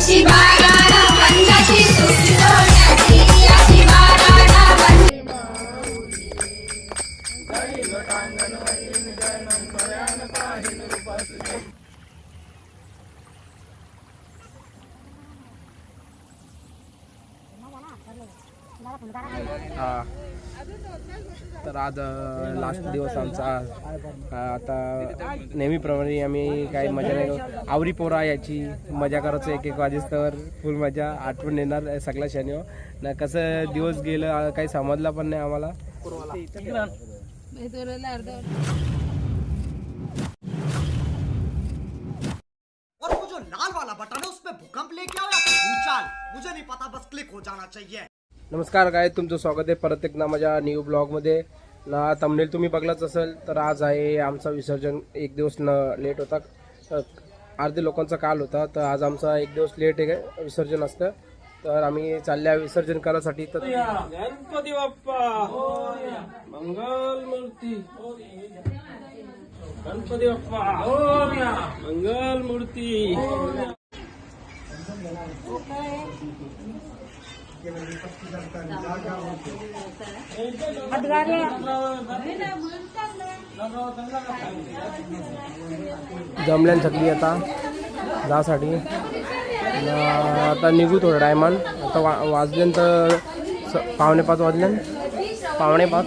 अशी हा. तर आज लास्ट दिवस आमचा आता नेहमीप्रमाणे आम्ही काही मजा नाही आवरी पोरा याची मजा करायचो एक एक वाजेस्तवर फुल मजा. आठवण येणार सगळ्या शनिवार हो. ना कसं दिवस गेलं काही समजला पण नाही आम्हाला. और वो जो लाल वाला बटन है उसमें भूकंप लेके आओ या फिर भूचाल। मुझे नहीं पता बस क्लिक हो जाना चाहिए। नमस्कार काय तुमचं स्वागत आहे परत एकदा माझ्या न्यू ब्लॉगमध्ये ना तमनेल तुम्ही बघलाच असेल तर आज आहे आमचा विसर्जन. एक दिवस न लेट होता. अर्धे लोकांचा काल होता तर आज आमचा एक दिवस लेट आहे विसर्जन असतं. तर आम्ही चालल्या विसर्जन करायसाठी तर गणपती बाप्पा! मंगल मूर्ती. गणपती बाप्पा! मंगल मूर्ती. जमल्यान सगळी आता. जासाठी. आता निघू थोडं टायमान आता वा वाजल्यानंतर स पावणे पाच वाजल्यान. पावणे पाच.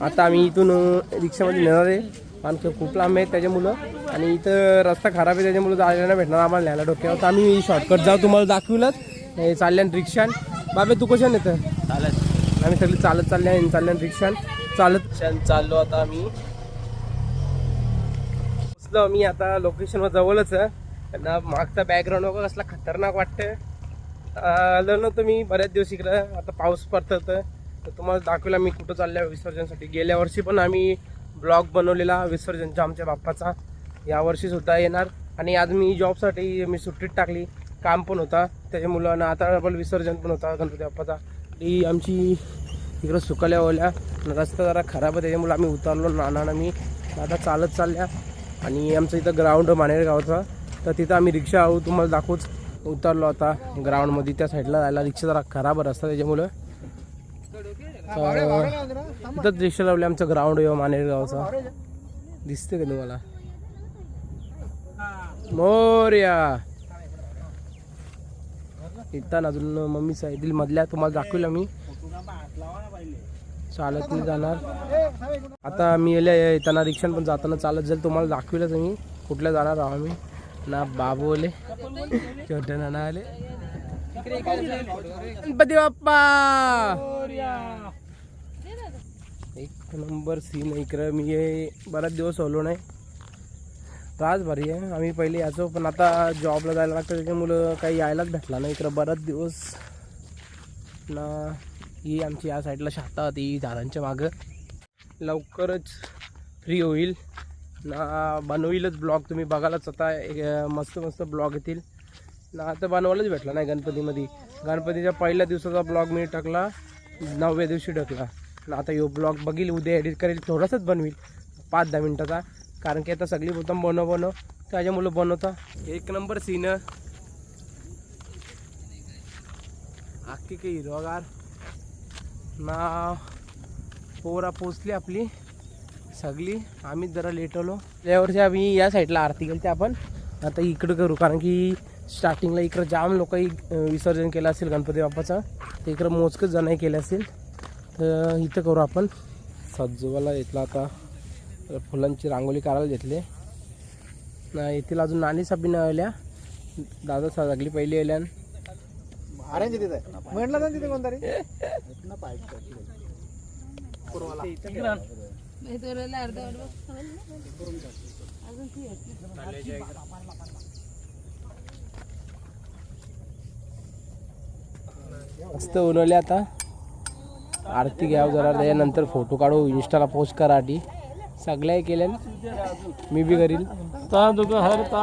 आता आम्ही इथून रिक्षामध्ये नेणार आहे. की खूप लांब आहे त्याच्यामुळं. आणि इथं रस्ता खराब आहे त्याच्यामुळं जायला नाही भेटणार आम्हाला न्यायला डोक्यावर. तर आम्ही शॉर्टकट जाऊ तुम्हाला दाखवलंच. हे चालल्यान रिक्षान. बाबे तू कशाने येतं? चालत. आम्ही सगळे चालत चालल्या चालल्यान रिक्षान. चालत. चाललो आता आम्ही. पोचलो आम्ही आता लोकेशनवर जवळच. आहे ना मागचा बॅकग्राऊंड वगैरे कसला खतरनाक वाटतं आलो ना तुम्ही बऱ्याच दिवस इकडं. आता पाऊस पडतं तर. तर तुम्हाला दाखवला मी कुठं चालल्या विसर्जनसाठी. गेल्या वर्षी पण आम्ही ब्लॉग बनवलेला विसर्जनचा आमच्या बाप्पाचा यावर्षीसुद्धा येणार. आणि आज मी जॉबसाठी मी सुट्टीत टाकली काम पण होता. त्याच्यामुळं ना आता डबल विसर्जन पण होता गणपती बाप्पाचा. ती आमची इकडं सुकल्या ओल्या रस्ता जरा खराब आहे त्याच्यामुळे आम्ही उतरलो नाना मी. आता चालत चालल्या. आणि आमचं इथं ग्राउंड मानेर गावचा. तर तिथं आम्ही रिक्षा आहोत तुम्हाला दाखवूच उतरलो आता ग्राउंडमध्ये त्या साईडला जायला रिक्षा जरा खराब रस्ता त्याच्यामुळं तिथंच रिक्षा लावली आमचं ग्राउंड आहे मानेर गावचा. दिसते का तुम्हाला? मोर्या. इथं अजून मम्मी साईडील मधल्या तुम्हाला दाखवलं मी. चालत नाही जाणार. आता मी येताना रिक्षान पण जाताना चालत जाईल तुम्हाला दाखविलंच मी. कुठल्या जाणार आहो आम्ही? ना बाबू आले छोटे नाना आले. गणपती बाप्पा एक नंबर सीन इकडं. मी हे बराच दिवस होलो नाही. त्रास भारी आहे. आम्ही पहिले यायचो पण आता जॉबला जायला लागतं. त्याच्यामुळं काही यायलाच भेटला नाही इकडं. बराच दिवस ना ही आमची या साईडला शाता होती. झाडांच्या मागं. लवकरच फ्री होईल. ना बनवीलच ब्लॉग तुम्ही बघायलाच आता एक मस्त मस्त ब्लॉग येतील. ना आता बनवायलाच भेटला नाही गणपतीमध्ये. गणपतीच्या पहिल्या दिवसाचा ब्लॉग मी टाकला नवव्या दिवशी टाकला. ना आता यो ब्लॉग बघील उद्या एडिट करेल थोडासाच बनवील पाच दहा मिनटाचा. कारण की आता सगळी बोतम बनव बनव. त्याच्यामुळं बनवता. एक नंबर सीन आखी काही हिरवागार ना पोरा पोचली आपली सगळी. आम्ही जरा लेट आलो. यावर्षी आम्ही या साईडला आरती केली आपण. आता इकडं करू कारण की स्टार्टिंगला इकडं जाम लोक विसर्जन केलं असेल गणपती बाप्पाचं. तर इकडं मोजकंच जणांनी केलं असेल. तर इथं करू आपण. सजवाला घेतला आता. फुलांची रांगोळी काढायला घेतली. ना येथील अजून नाणी साबी आल्या. दादा सगळी पहिली तिथे म्हटलं ना तिथे कोणतरी. मस्त उन्हवले आता. आरती घ्यावं जरा त्याच्यानंतर फोटो काढू. इंस्टाला पोस्ट करा आधी. सगळ्या केल्या मी बी करील दुःख हरता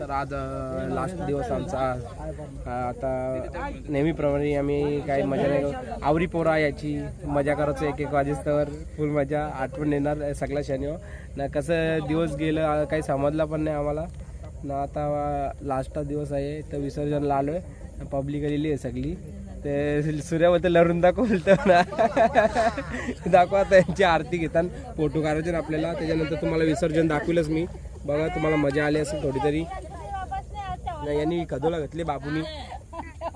तर आज लास्ट दिवस आमचा आता नेहमीप्रमाणे आम्ही काही मजा नाही आवरी पोरा याची मजा करायचो एक एक वाजेस्तवर फुल मजा आठवण येणार सगळ्या शनिवार ना कसं दिवस गेलं काही समजलं पण नाही आम्हाला. ना आता लास्टचा दिवस आहे तर विसर्जनला आलो आहे पब्लिक आलेली आहे सगळी. ते सूर्याबद्दल लरून दाखवलं ना. दाखवा त्यांची आरती घेतात फोटो काढायचे आपल्याला. त्याच्यानंतर तुम्हाला विसर्जन दाखवलंच मी. बघा तुम्हाला मजा आली असेल थोडी तरी नाही, यांनी कदोला घातले बाबूनी.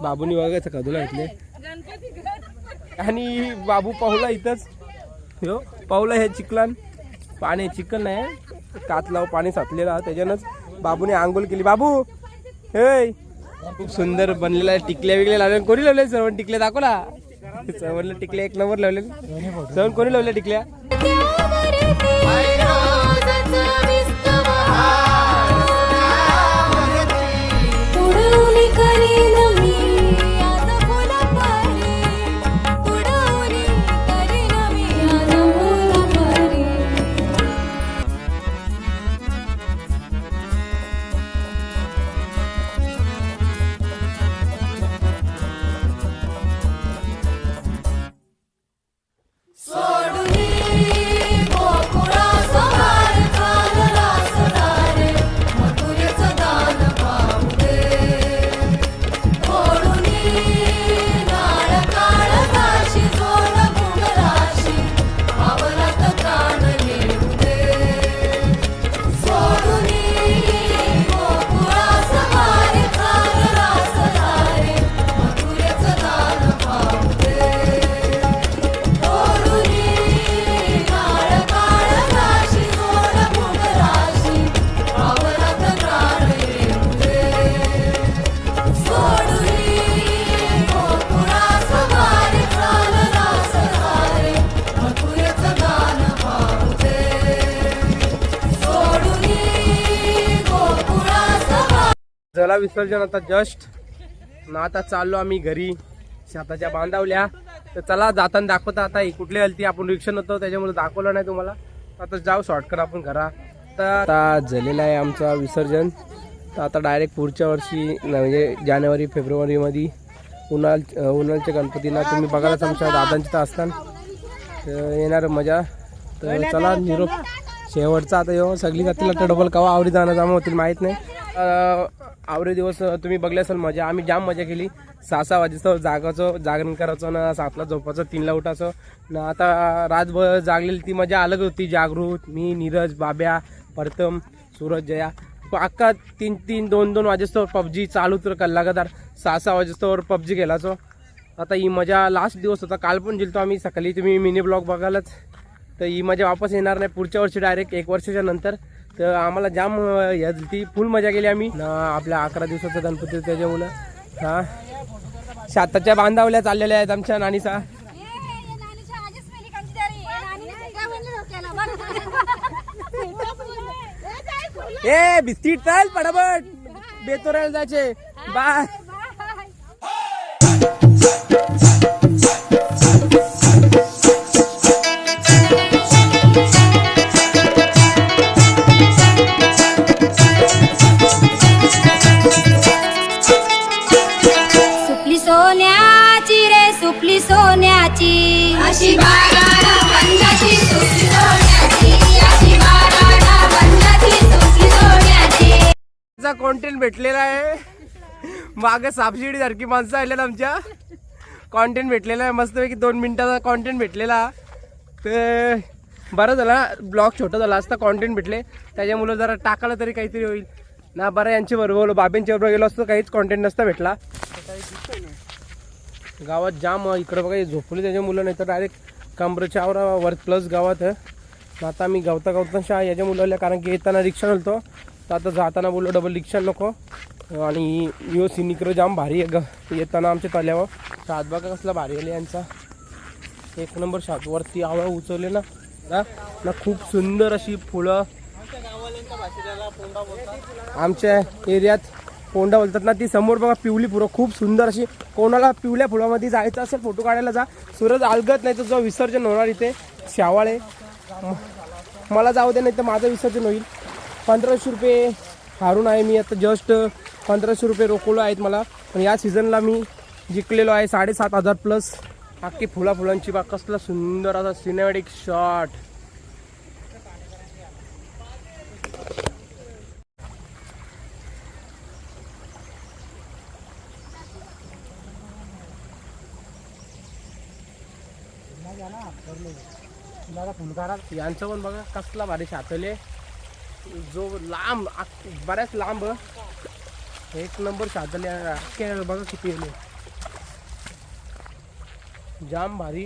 बाबूनी वगैरे कदोला घातले. आणि बाबू पाहुला इथंच. हो पाहुला हे चिखलान. पाणी चिकन नाही कात लाव पाणी साचलेलं त्याच्यानंच बाबूने आंघोळ केली. बाबू हे खूप सुंदर बनलेला आहे टिकल्या विकल्या लावल्या. कोणी लावले सर्व टिकल्या दाखवला. सर्वांना टिकल्या एक नंबर लावले सर्व कोणी लावल्या टिकल्या? So जला विसर्जन आता जस्ट. ना आता चाललो आम्ही घरी शेताच्या बांधावल्या. तर चला जाताना दाखवता आता ही कुठली हलती आपण रिक्षा नव्हतो त्याच्यामुळे दाखवलं नाही तुम्हाला. आता जाऊ शॉर्टकट आपण घरा तर आता झालेलं आहे आमचा विसर्जन. तर आता डायरेक्ट पुढच्या वर्षी म्हणजे जानेवारी फेब्रुवारीमध्ये उन्हाळ उन्हाळच्या गणपतीला तुम्ही बघायलाच आमच्या दादांची तर असतात तर येणार मजा. तर चला निरोप. शेवटचा आता येऊ. सगळी जातील तर डबल कवा आवडी जाणं जमा होतील माहीत नाही. आवरे दिवस तुम्ही बघले असाल मजा आम्ही जाम मजा केली. सहा सहा वाजेचं जागायचो जागरण करायचो ना सातला झोपायचं तीनला उठायचो. ना आता रातभर जागलेली ती मजा अलग होती. जागृत मी नीरज बाब्या प्रथम सूरज जया. अख्खा तीन तीन दोन दोन वाजेस्तोवर पबजी चालू तर लगातार सहा सहा वाजेस्तोवर पबजी गेलाचो आता ही मजा लास्ट दिवस होता. काल पण जिलतो आम्ही. सकाळी तुम्ही मिनी ब्लॉग बघालच तर ही मजा वापस येणार नाही. पुढच्या वर्षी डायरेक्ट एक वर्षाच्या नंतर. तर आम्हाला जाम अं, ती फुल मजा केली आम्ही. आपल्या अकरा दिवसाचा गणपती त्याच्यामुळं. हा. शाताच्या बांधावल्या चाललेल्या आहेत आमच्या नानीचा. ए बिस्किट चाल पटापट. बेतोरायला जायचे. बाय. कॉन्टेंट भेटलेला आहे. मागे सापशिडी सारखी माणसं आलेलं आमच्या. कॉन्टेंट भेटलेला आहे. मस्तपैकी दोन मिनिटाचा कॉन्टेंट भेटलेला. तर बरं झाला ब्लॉग छोटा झाला. असता कॉन्टेंट भेटले. त्याच्यामुळं जरा टाकायला तरी काहीतरी होईल. ना बरं यांच्या बरोबर बाबेंच्या बरोबर गेलो असतो. काहीच कॉन्टेंट नसता भेटला. गावात जाम इकडं बघा झोपले त्याच्या मुलं नाही तर डायरेक्ट कमरच्या आवरावर प्लस गावात आता आम्ही गावता गावता शहा याच्या मुलाला कारण की येताना रिक्षा नव्हतो तर आता जाताना बोललो डबल रिक्षा नको. आणि यो सिनिक्र जाम भारी आहे ग. येताना आमच्या तल्यावर शात कसला भारी आले यांचा. एक नंबर शात वरती आवळा उचलले ना. ना खूप सुंदर अशी फुलं. आमच्या एरियात पोंडा बोलतात ना ती समोर बघा पिवली फुलं. खूप सुंदर अशी. कोणाला पिवल्या फुलामध्ये जायचं असेल फोटो काढायला जा. सूरज अलगत नाही तर जो विसर्जन होणार इथे शावाळे. मला जाऊ दे नाही तर माझं विसर्जन होईल. पंधराशे रुपये हारून आहे मी आता जस्ट पंधराशे रुपये रोखवलं आहेत मला. पण या सीझनला मी जिंकलेलो आहे साडेसात हजार प्लस अख्खी फुला फुलांची बाग कसला सुंदर असा सिनेमॅटिक शॉट यांचं पण बघा कसला भारी शातले जो लांब बऱ्याच लांब. एक नंबर शातले अख्खे बघा किती आले जाम भारी.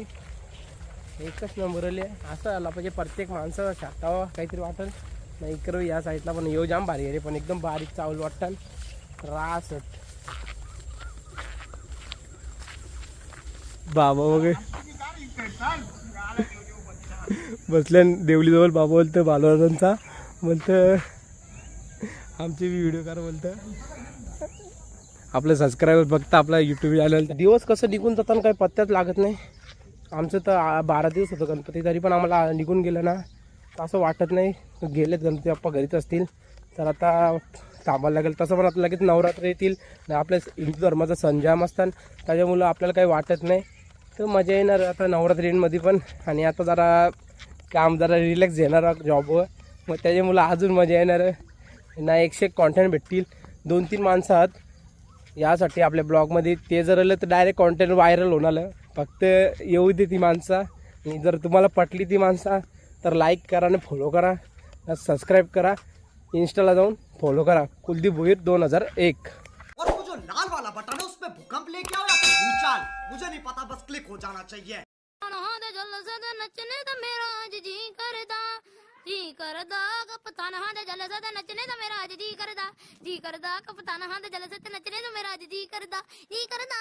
एकच नंबर आले. असं आला पाहिजे प्रत्येक माणसं शातावं काहीतरी वाटेल. नाही इकडं या साईडला पण येऊ. जाम भारी आहे पण एकदम बारीक चावल वाटतं रास बाबा वगैरे. बसल्या देवलीजवळ बाबा बोलतं बालवाजांचा बोलतं आमचे व्हिडिओकार व्हिडिओ कार बोलतं. आपलं सबस्क्रायबर बघता आपला यूट्यूब चॅनल दिवस कसं निघून जाताना काही पत्त्यात लागत नाही. आमचं तर बारा दिवस होतं गणपती तरी पण आम्हाला निघून गेलं ना. तर असं वाटत नाही. गेलेत गणपती बाप्पा घरीच असतील. तर आता थांबायला लागेल. तसं पण आता लगेच नवरात्र येतील. आपल्या हिंदू धर्माचा संजाम असतात. त्याच्यामुळं आपल्याला काही वाटत नाही. तर मजा येणार आता नवरात्रीमध्ये पण. आणि आता जरा काम जरा रिलॅक्स येणार जॉबवर मग त्याच्यामुळं अजून मजा येणार. ना एकशे एक कॉन्टेंट भेटतील. दोन तीन माणसं आहात. यासाठी आपल्या ब्लॉगमध्ये ते जर आलं तर डायरेक्ट कॉन्टेंट व्हायरल होणार. फक्त येऊ दे ती माणसं. आणि जर तुम्हाला पटली ती माणसं तर लाईक करा आणि फॉलो करा. सबस्क्राईब करा. इंस्टाला जाऊन फॉलो करा. कुलदीप भोईर दोन हजार एक. और वो जो लाल वाला बटन है उसमें भूकंप लेके आओ या फिर भूचाल मुझे नहीं पता बस क्लिक हो जाना चाहिए। हात जलसद नचने तर मेरा आज जी करदा जी करदा कपतान हात जलसद नचने तर मेरा आज जी करदा जी करदा कपतान हात जलसद नचने तर मेरा आज जी करदा जी करदा